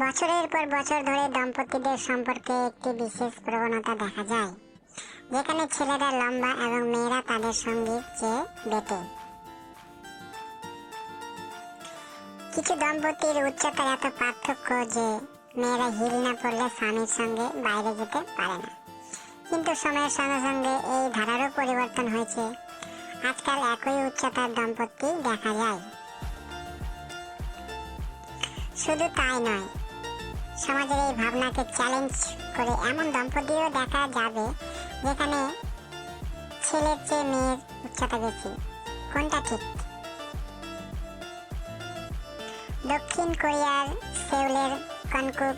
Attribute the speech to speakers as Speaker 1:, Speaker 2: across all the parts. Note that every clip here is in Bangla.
Speaker 1: বছরের পর বছর ধরে দম্পতিদের সম্পর্কে একটি বিশেষ প্রবণতা দেখা যায়, যেখানে ছেলেরা লম্বা এবং মেয়েরা তাদের সঙ্গীর চেয়ে বেটে। কিছু দম্পতির উচ্চতার এত পার্থক্য যে মেয়েরা হিল না পড়লে স্বামীর সঙ্গে বাইরে যেতে পারে না। কিন্তু সময়ের সঙ্গে সঙ্গে এই ধারারও পরিবর্তন হয়েছে। আজকাল একই উচ্চতার দম্পতি দেখা যায়। শুধু তাই নয় সমাজের এই ভাবনাকে চ্যালেঞ্জ করে এমন দম্পতিও দেখা যাবে যেখানে ছেলের চেয়ে মেয়ের উচ্চতা বেশি। কোনটা ঠিক? দক্ষিণ কোরিয়ার সেউলের কনকুক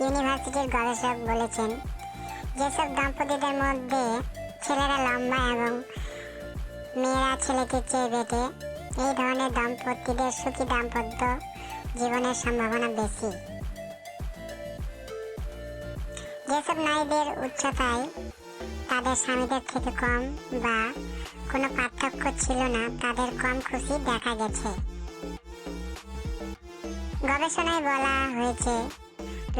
Speaker 1: ইউনিভার্সিটির গবেষক বলেছেন, যেসব দম্পতিদের মধ্যে ছেলেরা লম্বা এবং মেয়েরা ছেলেকে চেয়ে বেটে, এই ধরনের দম্পতিদের সুখী দাম্পত্য জীবনের সম্ভাবনা বেশি। যেসব নারীদের উচ্চতায় তাদের স্বামীদের থেকে কম বা কোনো পার্থক্য ছিল না, তাদের কম খুশি দেখা গেছে। গবেষণায় বলা হয়েছে,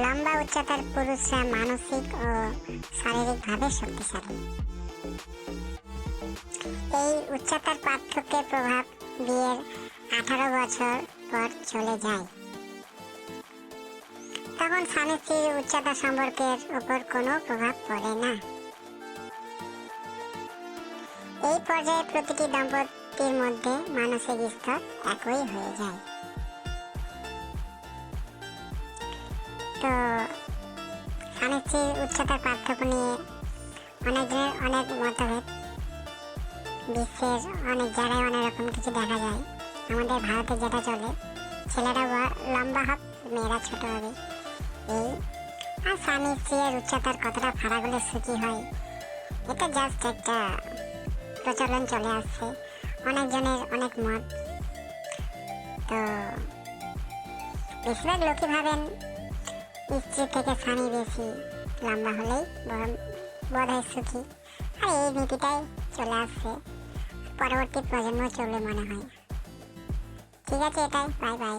Speaker 1: লম্বা উচ্চতার পুরুষরা মানসিক ও শারীরিকভাবে শক্তিশালী। এই উচ্চতার পার্থক্যের প্রভাব বিয়ের আঠারো বছর পর চলে যায়। তখন স্বামী স্ত্রীর উচ্চতা সম্পর্কের উপর কোনো প্রভাব পড়ে না। এই পর্যায়ে প্রতিটি দম্পতির মধ্যে মানসিক স্তর একই হয়ে যায়। তো স্বামী স্ত্রীর উচ্চতার পার্থক্য নিয়ে অনেকজনের অনেক মতভেদ। বিশ্বের অনেক জায়গায় অনেক রকম কিছু দেখা যায়। আমাদের ভারতে যেটা চলে, ছেলেরা লম্বা হোক মেয়েরা ছোট হবে। এই, আর স্বামী স্ত্রীর উচ্চতার কতটা হলে সুখী হয়। এটা জাস্ট একটা প্রচলন চলে আসছে। অনেকজনের অনেক মত। তো বেশিরভাগ লোকই ভাবেন থেকে স্বামী বেশি লম্বা হলেই বোধ হয় সুখী। আর এই নীতিটাই চলে আসছে। পরবর্তী প্রজন্ম চলবে মনে হয়। ঠিক আছে এটাই বাই বাই